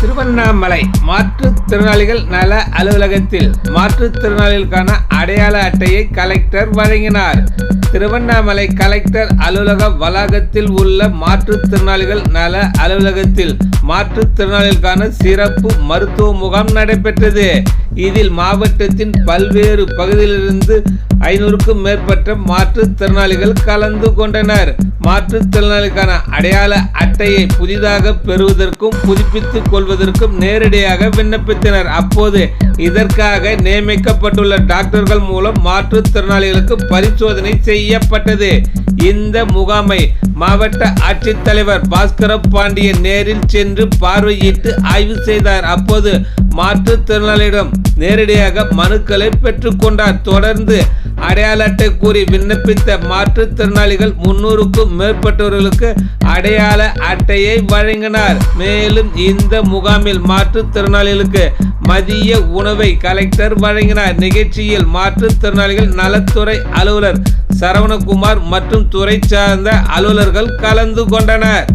திருவண்ணாமலை மாற்றுத்திறனாளிகள் நல அலுவலகத்தில் மாற்றுத்திறனாளிகளுக்கான அடையாள அட்டையை கலெக்டர் வழங்கினார். திருவண்ணாமலை கலெக்டர் அலுவலக வளாகத்தில் உள்ள மாற்றுத்திறனாளிகள் நல அலுவலகத்தில் மாற்றுத்திறனாளிகளுக்கான சிறப்பு மருத்துவ முகாம் நடைபெற்றது. இதில் மாவட்டத்தின் பல்வேறு பகுதியிலிருந்து ஐநூறுக்கும் மேற்பட்ட மாற்றுத்திறனாளிகள் கலந்து கொண்டனர். மாற்றுத்திறனாளிக்கான அடையாள அட்டையை புதிதாக பெறுவதற்கும் புதுப்பித்துக் கொள்வதற்கும் நேரடியாக விண்ணப்பித்தனர். அப்போது இதற்காக நியமிக்கப்பட்டுள்ள டாக்டர்கள் மூலம் மாற்றுத்திறனாளிகளுக்கு பரிசோதனை செய்யப்பட்டது. இந்த முகாமை மாவட்ட ஆட்சித்தலைவர் பாஸ்கர பாண்டியன் நேரில் சென்று பார்வையிட்டு ஆய்வு செய்தார். அப்போது மாற்றுத்திறனாளியிடம் நேரடியாக மனுக்களை பெற்றுக்கொண்டார் தொடர்ந்து அடையாள அட்டை கூறி விண்ணப்பித்த மாற்றுத்திறனாளிகள் முன்னூறுக்கும் மேற்பட்டவர்களுக்கு அடையாள அட்டையை வழங்கினார். மேலும் இந்த முகாமில் மாற்றுத்திறனாளிகளுக்கு மதிய உணவை கலெக்டர் வழங்கினார். நிகழ்ச்சியில் மாற்றுத்திறனாளிகள் நலத்துறை அலுவலர் சரவணகுமார் மற்றும் துறை சார்ந்த அலுவலர்கள் கலந்து கொண்டனர்.